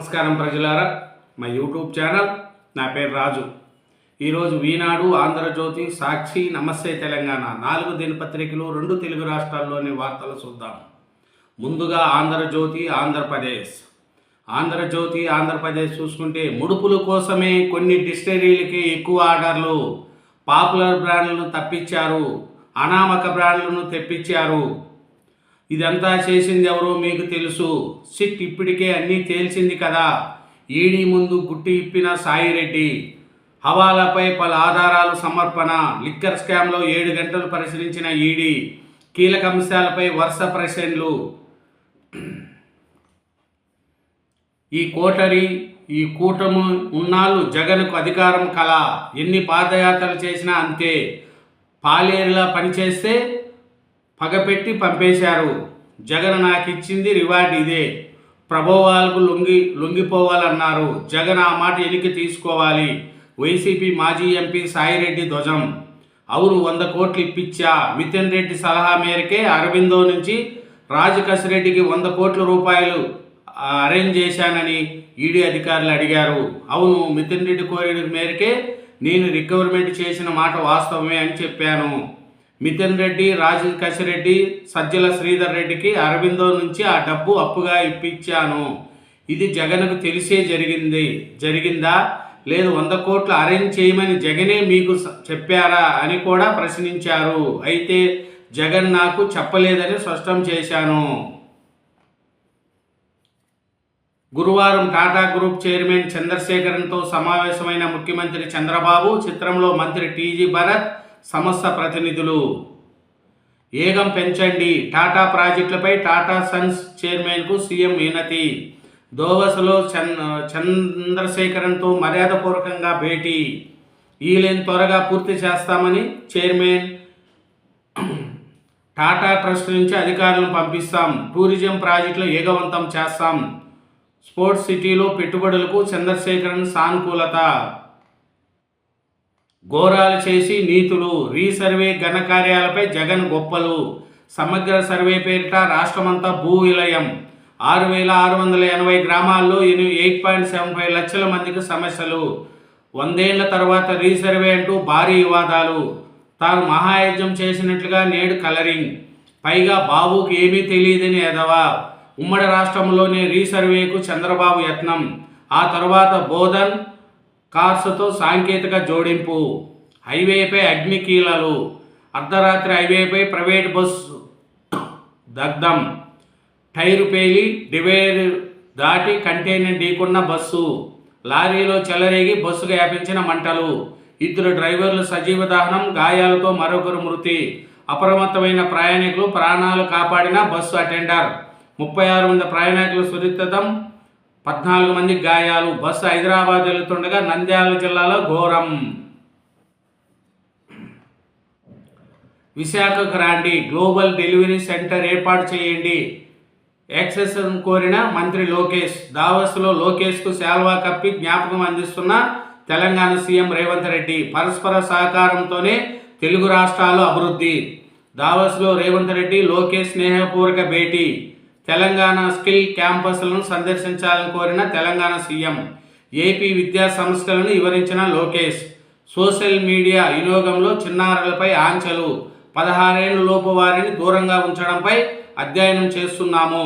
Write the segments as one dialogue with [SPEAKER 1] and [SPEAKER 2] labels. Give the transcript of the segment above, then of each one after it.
[SPEAKER 1] నమస్కారం ప్రజలారా. మా యూట్యూబ్ ఛానల్ నా పేరు రాజు. ఈరోజు ఈనాడు ఆంధ్రజ్యోతి సాక్షి నమస్తే తెలంగాణ నాలుగు దినపత్రికలు రెండు తెలుగు రాష్ట్రాల్లోని వార్తలు చూద్దాం. ముందుగా ఆంధ్రజ్యోతి ఆంధ్రప్రదేశ్. ఆంధ్రజ్యోతి ఆంధ్రప్రదేశ్ చూసుకుంటే ముడుపుల కోసమే కొన్ని డిస్టరీలకి ఎక్కువ ఆర్డర్లు. పాపులర్ బ్రాండ్లను తప్పించారు. అనామక బ్రాండ్లను తెప్పించారు. ఇదంతా చేసింది ఎవరో మీకు తెలుసు. సిట్ ఇప్పటికే అన్నీ తేల్చింది కదా. ఈడీ ముందు గుట్టి ఇప్పిన సాయిరెడ్డి. హవాలాపై పలు ఆధారాలు సమర్పణ లిక్కర్ స్కామ్లో ఏడు గంటలు పరిశీలించిన ఈడీ. కీలక అంశాలపై వరుస ప్రశ్నలు. ఈ కోటరి ఈ కూటము ఉన్నాళ్ళు జగన్కు అధికారం కల. ఎన్ని పాదయాత్రలు చేసినా అంతే. పాలేరులా పనిచేస్తే పగపెట్టి పంపేశారు. జగన్ నాకు ఇచ్చింది రివార్డ్ ఇదే. ప్రభోవాలకు లొంగి లొంగిపోవాలన్నారు. జగన్ ఆ మాట ఎలికి తీసుకోవాలి. వైసీపీ మాజీ ఎంపీ సాయిరెడ్డి ధ్వజం. అవును వంద కోట్లు ఇప్పించా. మితిన్ రెడ్డి సలహా మేరకే అరవిందో నుంచి రాజకసిరెడ్డికి వంద కోట్ల రూపాయలు అరేంజ్ చేశానని ఈడీ అధికారులు అడిగారు. అవును మితిన్ రెడ్డి కోరిన మేరకే నేను రికవర్మెంట్ చేసిన మాట వాస్తవమే అని చెప్పాను. మితిన్ రెడ్డి రాజు కశిరెడ్డి సజ్జల శ్రీధర్ రెడ్డికి అరవిందో నుంచి ఆ డబ్బు అప్పుగా ఇప్పించాను. ఇది జగన్కు తెలిసే జరిగింది. జరిగిందా? లేదు వంద కోట్లు అరేంజ్ చేయమని జగనే మీకు చెప్పారా అని కూడా ప్రశ్నించారు. అయితే జగన్ నాకు చెప్పలేదని స్పష్టం చేశాను. గురువారం టాటా గ్రూప్ చైర్మన్ చంద్రశేఖరన్తో సమావేశమైన ముఖ్యమంత్రి చంద్రబాబు చిత్రంలో మంత్రి టీజీ భరత్ సంస్థ ప్రతినిధులు ఏగం పెంచండి. టాటా ప్రాజెక్టులపై టాటా సన్స్ చైర్మన్కు సీఎం వినతి. దోవసలో చన్ చంద్రశేఖరన్తో మర్యాదపూర్వకంగా భేటీ. ఈలెన్ త్వరగా పూర్తి చేస్తామని చైర్మన్ టాటా ట్రస్ట్ నుంచి అధికారులను పంపిస్తాం. టూరిజం ప్రాజెక్టులు ఏగవంతం చేస్తాం. స్పోర్ట్స్ సిటీలో పెట్టుబడులకు చంద్రశేఖరన్ సానుకూలత. ఘోరాలు చేసి నీతులు. రీసర్వే ఘనకార్యాలపై జగన్ గొప్పలు. సమగ్ర సర్వే పేరిట రాష్ట్రమంతా భూ విలయం. ఆరు వేల ఆరు వందల ఎనభై గ్రామాల్లో ఎయిట్ పాయింట్ సెవెన్ ఫైవ్ లక్షల మందికి సమస్యలు. వందేళ్ళ తర్వాత రీసర్వే అంటూ భారీ వివాదాలు. తాను మహాయజ్ఞం చేసినట్లుగా నేడు కలరింగ్. పైగా బాబుకు ఏమీ తెలియదని ఎదవా. ఉమ్మడి రాష్ట్రంలోనే రీసర్వేకు చంద్రబాబు యత్నం. ఆ తర్వాత బోధన్ కార్సుతో సాంకేతిక జోడింపు. హైవేపై అగ్నికీలలు. అర్ధరాత్రి హైవేపై ప్రైవేట్ బస్సు. దగ్ధం. టైరు పేలి డివైర్ దాటి కంటైనర్ ఢీకున్న బస్సు. లారీలో చెలరేగి బస్సు వ్యాపించిన మంటలు. ఇద్దరు డ్రైవర్లు సజీవ దహనం గాయాలతో మరొకరు మృతి. అప్రమత్తమైన ప్రయాణికులు ప్రాణాలు కాపాడిన బస్సు అటెండర్. ముప్పై ఆరు మంది ప్రయాణికులు సురక్షితం. పద్నాలుగు మంది గాయాలు. బస్సు హైదరాబాద్ వెళ్తుండగా నంద్యాల జిల్లాలో ఘోరం. విశాఖకు రాండి. గ్లోబల్ డెలివరీ సెంటర్ ఏర్పాటు చేయండి. యాక్సెస్ కోరిన మంత్రి లోకేష్. దావస్లో లోకేష్కు శాల్వా కప్పి జ్ఞాపకం అందిస్తున్న తెలంగాణ సీఎం రేవంత్ రెడ్డి. పరస్పర సహకారంతోనే తెలుగు రాష్ట్రాలు అభివృద్ధి. దావస్లో రేవంత్ రెడ్డి లోకేష్ స్నేహపూర్వక భేటీ. తెలంగాణ స్కిల్ క్యాంపస్లను సందర్శించాలని కోరిన తెలంగాణ సీఎం ఏపీ విద్యా సంస్థలను వివరించిన లోకేష్ సోషల్ మీడియా వినియోగంలో చిన్నారులపై ఆంక్షలు పదహారేళ్ళ లోపు వారిని దూరంగా ఉంచడంపై అధ్యయనం చేస్తున్నాము.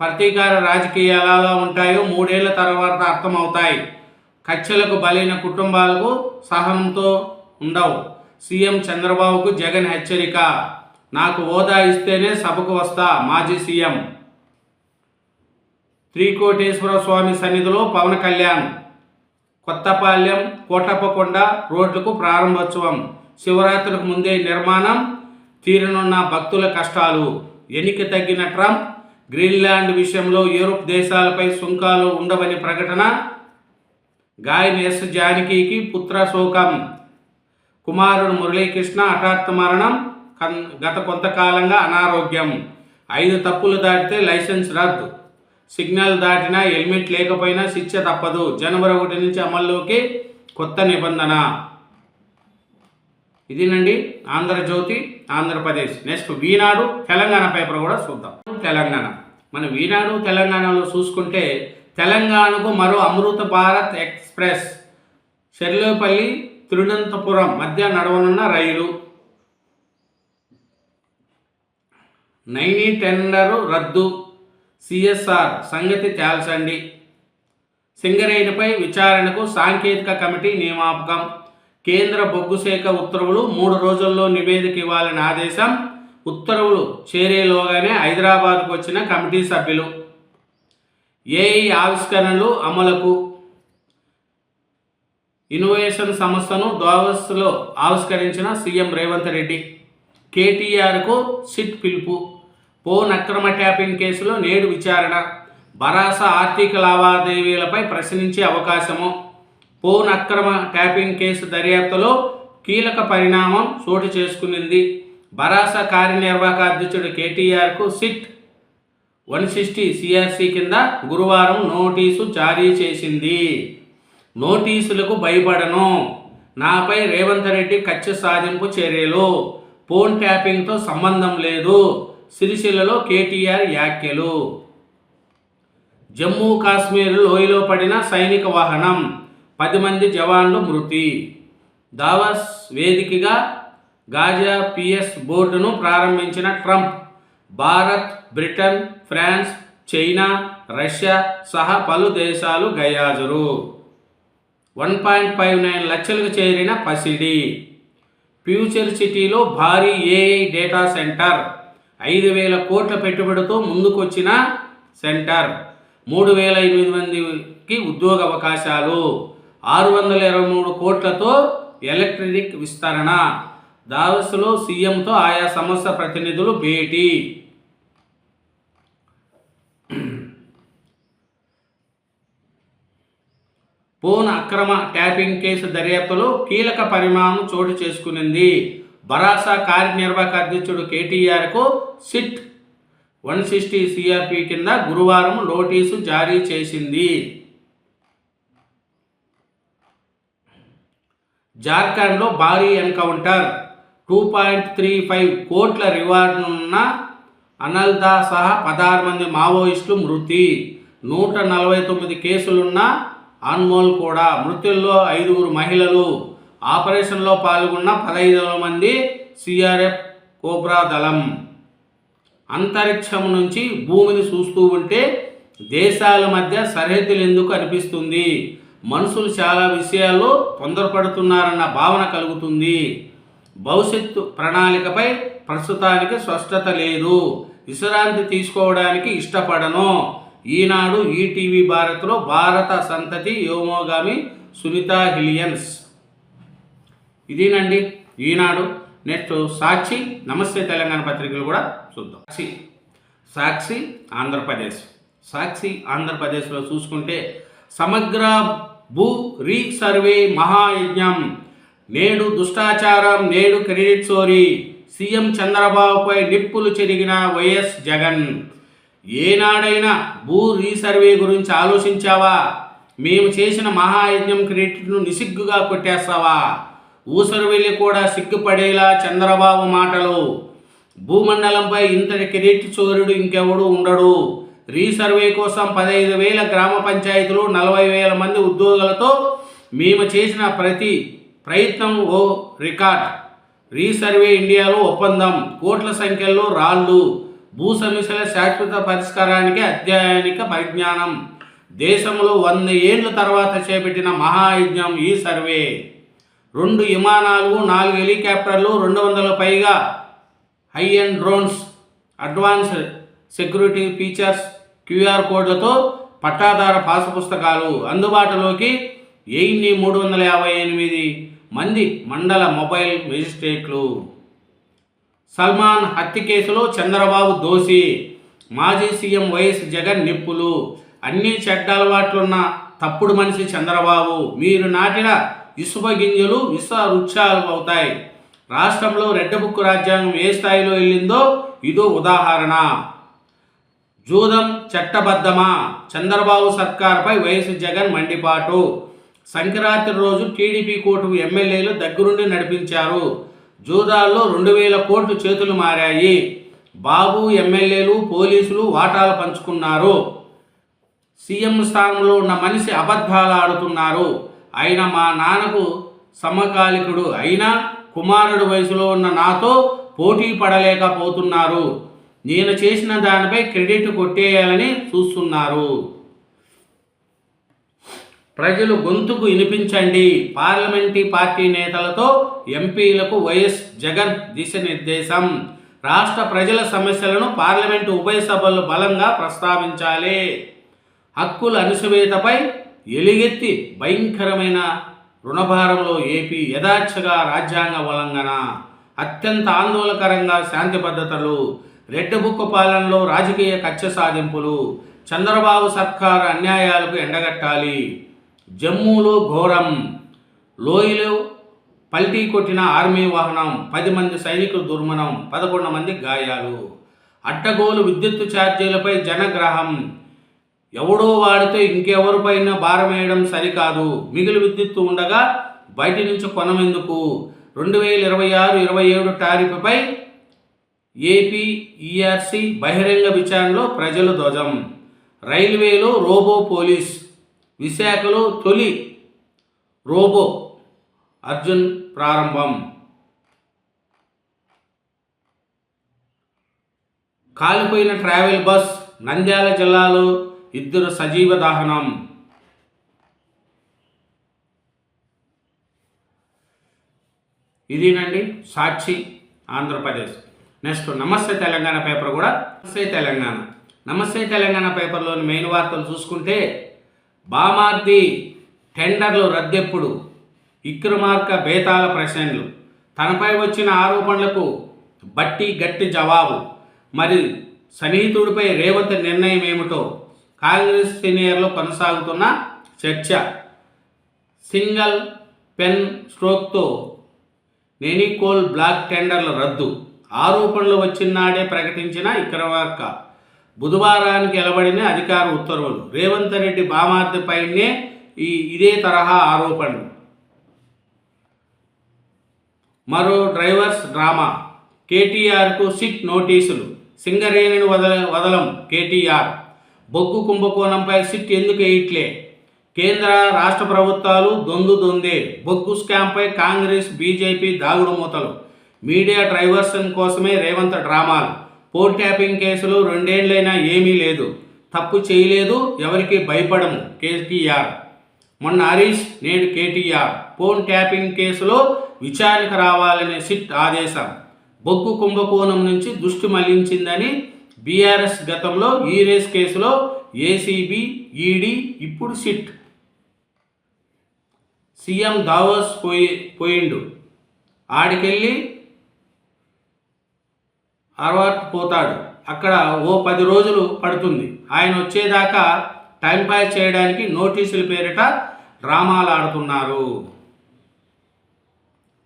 [SPEAKER 1] ప్రతీకార రాజకీయాలు ఎలా ఉంటాయో మూడేళ్ళ తర్వాత అర్థమవుతాయి. కక్షలకు బలైన కుటుంబాలకు సహనంతో ఉండవు. సీఎం చంద్రబాబుకు జగన్ హెచ్చరిక. నాకు హోదా ఇస్తేనే సభకు వస్తా మాజీ సీఎం. త్రికోటేశ్వర స్వామి సన్నిధిలో పవన్ కళ్యాణ్. కొత్తపాలెం కోటప్పకొండ రోడ్లకు ప్రారంభోత్సవం. శివరాత్రికి ముందే నిర్మాణం. తీరనున్న భక్తుల కష్టాలు. ఎన్నిక తగ్గిన ట్రంప్ గ్రీన్లాండ్ విషయంలో యూరోప్ దేశాలపై సుంకాలు ఉండవని ప్రకటన. గాయని ఎస్ జానకికి పుత్ర శోకం కుమారుడు మురళీకృష్ణ హఠాత్ మరణం. కన్ గత కొంతకాలంగా అనారోగ్యం. ఐదు తప్పులు దాటితే లైసెన్స్ రద్దు. సిగ్నల్ దాటినా హెల్మెట్ లేకపోయినా శిక్ష తప్పదు. జనవరి ఒకటి నుంచి అమల్లోకి కొత్త నిబంధన. ఇదేనండి ఆంధ్రజ్యోతి ఆంధ్రప్రదేశ్. నెక్స్ట్ వీనాడు తెలంగాణ పేపర్ కూడా చూద్దాం. తెలంగాణ. మన వీనాడు తెలంగాణలో చూసుకుంటే తెలంగాణకు మరో అమృత భారత్ ఎక్స్ప్రెస్. షెర్లేపల్లి తిరువనంతపురం మధ్య నడవనున్న రైలు. నైని టెండరు రద్దు. సిఎస్ఆర్ సంగతి తేల్చండి. సింగరేణిపై విచారణకు సాంకేతిక కమిటీ నియామకం. కేంద్ర బొగ్గు శాఖ ఉత్తర్వులు మూడు రోజుల్లో నివేదిక ఇవ్వాలని ఆదేశం. ఉత్తర్వులు చేరేలోగానే హైదరాబాద్కు వచ్చిన కమిటీ సభ్యులు. ఏఐ ఆవిష్కరణలు అమలుకు. ఇన్నోవేషన్ సంస్థను ద్వావస్లో ఆవిష్కరించిన సీఎం రేవంత్ రెడ్డి. కేటీఆర్కు సిట్ పిలుపు. ఫోన్ అక్రమ ట్యాపింగ్ కేసులో నేడు విచారణ. బరాస ఆర్థిక లావాదేవీలపై ప్రశ్నించే అవకాశము. ఫోన్ అక్రమ ట్యాపింగ్ కేసు దర్యాప్తులో కీలక పరిణామం చోటు చేసుకునింది. బరాస కార్యనిర్వాహక అధ్యక్షుడు కేటీఆర్కు సిట్ వన్ సిక్స్టీ సిఆర్సి కింద గురువారం నోటీసు జారీ చేసింది. నోటీసులకు భయపడను. నాపై రేవంత్ రెడ్డి కక్ష సాధింపు చర్యలు. ఫోన్ ట్యాపింగ్తో సంబంధం లేదు. సిరిసిల్లలో కేటీఆర్ వ్యాఖ్యలు. జమ్మూ కాశ్మీర్ లోయలో పడిన సైనిక వాహనం పది మంది జవాన్లు మృతి. దావస్ వేదికగా గాజా పిఎస్ బోర్డును ప్రారంభించిన Trump Bharat Britain France China Russia సహా పలు దేశాలు గయాజరు. వన్ పాయింట్ ఫైవ్ నైన్ లక్షలకు చేరిన పసిడి. ఫ్యూచర్ సిటీలో భారీ ఏఐ డేటా సెంటర్. ఐదు వేల కోట్ల పెట్టుబడితో ముందుకొచ్చిన సెంటర్. మూడు వేల ఎనిమిది మందికి ఉద్యోగ అవకాశాలు. ఆరు వందల ఇరవై మూడు కోట్లతో ఎలక్ట్రిక్ విస్తరణ. దావస్లో సీఎంతో ఆయా సంస్థ ప్రతినిధులు భేటీ. ఫోన్ అక్రమ ట్యాపింగ్ కేసు దర్యాప్తులో కీలక పరిమాణం చోటు చేసుకునింది. బరాసా కార్యనిర్వాహక అధ్యక్షుడు కేటీఆర్కు సిట్ వన్ సిక్స్టీ సిఆర్పి కింద గురువారం నోటీసు జారీ చేసింది. జార్ఖండ్లో భారీ encounter two point three five కోట్ల రివార్డునున్న అనల్దా సహా పదహారు మంది మావోయిస్టులు మృతి. నూట నలభై తొమ్మిది కేసులున్న అన్మోల్ కూడా మృతుల్లో ఐదుగురు మహిళలు. ఆపరేషన్లో పాల్గొన్న పదహైదు మంది సిఆర్ఎఫ్ కోబ్రా దళం. అంతరిక్షం నుంచి భూమిని చూస్తూ ఉంటే దేశాల మధ్య సరిహద్దులు ఎందుకు అనిపిస్తుంది? మనుషులు చాలా విషయాల్లో తొందరపడుతున్నారన్న భావన కలుగుతుంది. భవిష్యత్తు ప్రణాళికపై ప్రస్తుతానికి స్పష్టత లేదు. విశ్రాంతి తీసుకోవడానికి ఇష్టపడను. ఈనాడు ఈటీవీ భారత్లో భారత సంతతి యోమోగామి సునీత హిలియన్స్ ఇదేనండి. ఈనాడు నెక్స్ట్ సాక్షి నమస్తే తెలంగాణ పత్రికలు కూడా చూద్దాం. సాక్షి సాక్షి ఆంధ్రప్రదేశ్. సాక్షి ఆంధ్రప్రదేశ్లో చూసుకుంటే సమగ్ర భూ రీ సర్వే మహాయజ్ఞం. నేడు దుష్టాచారం నేడు క్రెడిట్ చోరీ. సీఎం చంద్రబాబుపై నిప్పులు చెరిగిన వైఎస్ జగన్. ఏనాడైనా భూ రీసర్వే గురించి ఆలోచించావా? మేము చేసిన మహాయజ్ఞం క్రెడిట్ను నిసిగ్గుగా కొట్టేస్తావా? ఊసరువెల్లి కూడా సిగ్గుపడేలా చంద్రబాబు మాటలు. భూమండలంపై ఇంతటి క్రెడిట్ చోరుడు ఇంకెవడు ఉండడు. రీసర్వే కోసం పదహైదు వేల గ్రామ పంచాయతీలు నలభై వేల మంది ఉద్యోగులతో మేము చేసిన ప్రతి ప్రయత్నం ఓ రికార్డ్. రీసర్వే ఇండియాలో ఒప్పందం. కోట్ల సంఖ్యలో రాళ్ళు. భూ సమస్యల శాశ్వత పరిష్కారానికి అధ్యాయానిక పరిజ్ఞానం. దేశంలో వంద ఏళ్ళ తర్వాత చేపట్టిన మహాయజ్ఞం ఈ సర్వే. రెండు విమానాలు నాలుగు హెలికాప్టర్లు రెండు వందల పైగా high end drones advance security features QR కోడ్లతో పట్టాదార పాసపుస్తకాలు అందుబాటులోకి ఎయిన్ని మూడు వందల యాభై ఎనిమిది మంది మండల మొబైల్ మెజిస్ట్రేట్లు. సల్మాన్ హత్య కేసులో చంద్రబాబు దోషి మాజీ సీఎం వైఎస్ జగన్ నిప్పులు. అన్ని చెడ్డ అలవాట్లున్న తప్పుడు మనిషి చంద్రబాబు. మీరు నాటిన ఇసుక గింజలు విష వృక్షాలు అవుతాయి రాష్ట్రంలో రెడ్ బుక్ రాజ్యాంగం ఏ స్థాయిలో వెళ్ళిందో ఇదో ఉదాహరణ. జూదం చట్టబద్ధమా? చంద్రబాబు సర్కార్పై వైఎస్ జగన్ మండిపాటు. సంక్రాంతి రోజు టీడీపీ కోర్టు ఎమ్మెల్యేలు దగ్గరుండి నడిపించారు. జూదాల్లో రెండు వేల కోట్లు చేతులు మారాయి. బాబు ఎమ్మెల్యేలు పోలీసులు వాటాలు పంచుకున్నారు. సీఎం స్థానంలో ఉన్న మనిషి అబద్ధాలు ఆడుతున్నారు. ఆయన మా నాన్నకు సమకాలికుడు అయినా కుమారుడు వయసులో ఉన్న నాతో పోటీ పడలేకపోతున్నారు. నేను చేసిన దానిపై క్రెడిట్ కొట్టేయాలని చూస్తున్నారు. ప్రజలు గొంతుకు వినిపించండి. పార్లమెంటీ పార్టీ నేతలతో ఎంపీలకు వైఎస్ జగన్ దిశనిర్దేశం. రాష్ట్ర ప్రజల సమస్యలను పార్లమెంటు ఉభయ సభలు బలంగా ప్రస్తావించాలి. హక్కుల అణిసివేతపై ఎలుగెత్తి భయంకరమైన రుణభారంలో ఏపీ యథాచ్ఛగా రాజ్యాంగ ఉల్లంఘన అత్యంత ఆందోళనకరంగా శాంతి పద్ధతులు రెడ్ బుక్ పాలనలో రాజకీయ కక్ష సాధింపులు చంద్రబాబు సర్కారు అన్యాయాలకు ఎండగట్టాలి. జమ్మూలో ఘోరం. లోయలో పల్టీ కొట్టిన ఆర్మీ వాహనం పది మంది సైనికులు దుర్మనం పదకొండు మంది గాయాలు. అడ్డగోలు విద్యుత్తు ఛార్జీలపై జనగ్రహం. ఎవడో వాడితే ఇంకెవరిపైన భారం వేయడం సరికాదు. మిగులు విద్యుత్తు ఉండగా బయట నుంచి కొనమెందుకు? రెండు వేల ఇరవై ఆరు ఇరవై ఏడు టారిఫ్పై ఏపీ ఈఆర్సీ బహిరంగ విచారణలో ప్రజలు ధ్వజం. రైల్వేలో రోబో పోలీస్ విశాఖలో తొలి రోబో అర్జున్ ప్రారంభం. కాలిపోయిన ట్రావెల్ బస్ నంద్యాల జిల్లాలో ఇద్దరు సజీవ దహనం. ఇదేనండి? సాక్షి ఆంధ్రప్రదేశ్. నెక్స్ట్ నమస్తే తెలంగాణ పేపర్ కూడా. నమస్తే తెలంగాణ. నమస్తే తెలంగాణ పేపర్లోని మెయిన్ వార్తలు చూసుకుంటే బామార్ది టెండర్లు రద్దెప్పుడు. ఇక్రమార్క బేతాల ప్రశ్నలు. తనపై వచ్చిన ఆరోపణలకు బట్టి గట్టి జవాబు. మరి సన్నిహితుడిపై రేవంత్ నిర్ణయం ఏమిటో కాంగ్రెస్ సీనియర్లో కొనసాగుతున్న చర్చ. సింగల్ పెన్ స్ట్రోక్తో నెనికోల్ బ్లాక్ టెండర్ల రద్దు. ఆరోపణలు వచ్చినాడే ప్రకటించిన విక్రమార్క. బుధవారానికి ఎలబడిన అధికార ఉత్తర్వులు. రేవంత్ రెడ్డి బామార్దిపైనే ఈ ఇదే తరహా ఆరోపణలు. మరో డ్రైవర్స్ డ్రామా. కేటీఆర్కు సిట్ నోటీసులు. సింగరేణిని వదల వదలం కేటీఆర్. బొగ్గు కుంభకోణంపై సిట్ ఎందుకు వేయట్లే? కేంద్ర రాష్ట్ర ప్రభుత్వాలు దొందు దొందే. బొగ్గు స్కామ్పై కాంగ్రెస్ బీజేపీ దాగుడు మూతలు. మీడియా డ్రైవర్సన్ కోసమే రేవంత్ డ్రామాలు. పోర్ ట్యాపింగ్ కేసులు రెండేళ్ళైనా ఏమీ లేదు. తప్పు చేయలేదు ఎవరికి భయపడము. కేటీఆర్. మొన్న హరీష్ నేడు కేటీఆర్. ఫోన్ ట్యాపింగ్ కేసులో విచారణకు రావాలనే సిట్ ఆదేశం. బొగ్గు కుంభకోణం నుంచి దృష్టి మళ్ళించిందని బీఆర్ఎస్ గతంలో ఈ రేస్ కేసులో ఏసీబీ ఈడీ ఇప్పుడు సిట్. సీఎం దావోస్ పోయి పోయిండు. ఆడికెళ్ళి అర్వాట్ పోతాడు. అక్కడ ఓ పది రోజులు పడుతుంది. ఆయన వచ్చేదాకా టైం పాస్ చేయడానికి నోటీసుల పేరిట డ్రామాలు ఆడుతున్నారు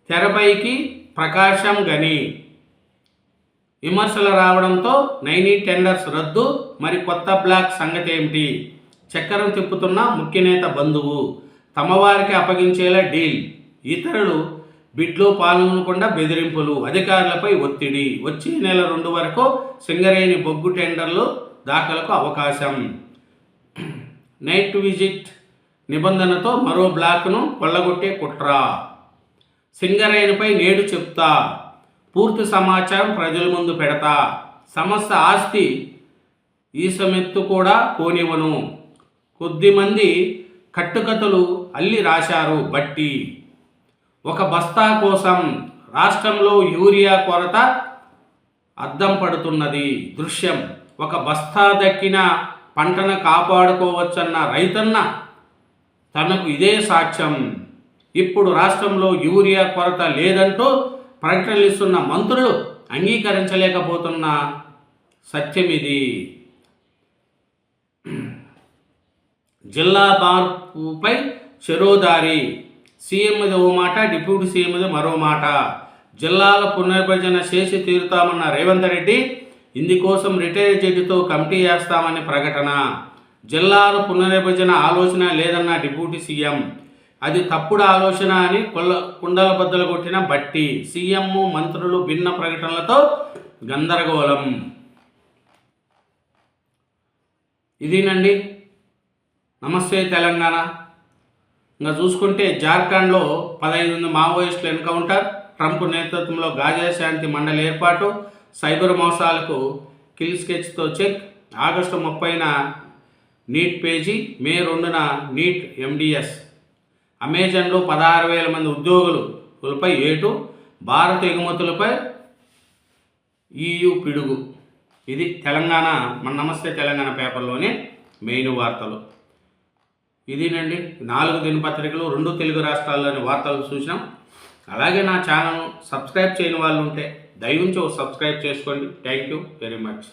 [SPEAKER 1] తెరపైకి ప్రకాశం గని. విమర్శలు రావడంతో నైనీ టెండర్స్ రద్దు మరి కొత్త బ్లాక్ సంగతి ఏమిటి చక్రం తిప్పుతున్న ముఖ్య నేత బంధువు తమవారికి అప్పగించేలా డీల్. ఇతరులు బిడ్లో పాల్గొనకుండా బెదిరింపులు అధికారులపై ఒత్తిడి. వచ్చే నెల రెండు వరకు సింగరేణి బొగ్గు టెండర్లు దాఖలకు అవకాశం. నైట్ విజిట్ నిబంధనతో మరో బ్లాక్ను కొల్లగొట్టే కుట్ర. సింగరేణిపై నేడు చెప్తా. పూర్తి సమాచారం ప్రజల ముందు పెడతా. సమస్త ఆస్తి ఈసమెత్తు కూడా పోనివ్వను. కొద్దిమంది కట్టుకథలు అల్లి రాశారు బట్టి. ఒక బస్తా కోసం రాష్ట్రంలో యూరియా కొరత అద్దం పడుతున్నది. దృశ్యం ఒక బస్తా దక్కిన పంటను కాపాడుకోవచ్చన్న రైతన్న తనకు ఇదే సాక్ష్యం. ఇప్పుడు రాష్ట్రంలో యూరియా కొరత లేదంటూ ప్రకటనలు ఇస్తున్న మంత్రులు అంగీకరించలేకపోతున్న సత్యం ఇది జిల్లా మార్పుపై చెరోదారి. సీఎంది ఓ మాట డిప్యూటీ సీఎంది మరో మాట. జిల్లాల పునర్విభజన చేసి తీరుతామన్న రేవంత్ రెడ్డి ఇందుకోసం రిటైర్ జడ్జితో కమిటీ వేస్తామని ప్రకటన. జిల్లాల పునర్విభజన ఆలోచన లేదన్న డిప్యూటీ సీఎం అది తప్పుడు ఆలోచన అని కొల్ల కుండల బద్దలు కొట్టిన బట్టి సీఎం మంత్రులు భిన్న ప్రకటనలతో గందరగోళం. ఇదేనండి? నమస్తే తెలంగాణ. ఇంకా చూసుకుంటే జార్ఖండ్లో పదహైదు మంది మావోయిస్టులు ఎన్కౌంటర్ ట్రంప్ నేతృత్వంలో గాజా శాంతి మండలి ఏర్పాటు సైబర్ మోసాలకు కిల్ స్కెచ్తో చెక్ ఆగస్టు ముప్పైన నీట్ పేజీ మే రెండున నీట్ ఎండిఎస్. అమెజాన్లో పదహారు వేల మంది ఉద్యోగులపై ఏటు భారత ఎగుమతులపై ఈయు పిడుగు. ఇది తెలంగాణ మన నమస్తే తెలంగాణ పేపర్లోని మెయిన్ వార్తలు. ఇదేనండి? నాలుగు దినపత్రికలు రెండు తెలుగు రాష్ట్రాల్లోని వార్తలు చూసినాం. అలాగే నా ఛానల్ సబ్స్క్రైబ్ చేయని వాళ్ళు ఉంటే దయవుంచి ఒక సబ్స్క్రైబ్ చేసుకోండి. Thank you very much.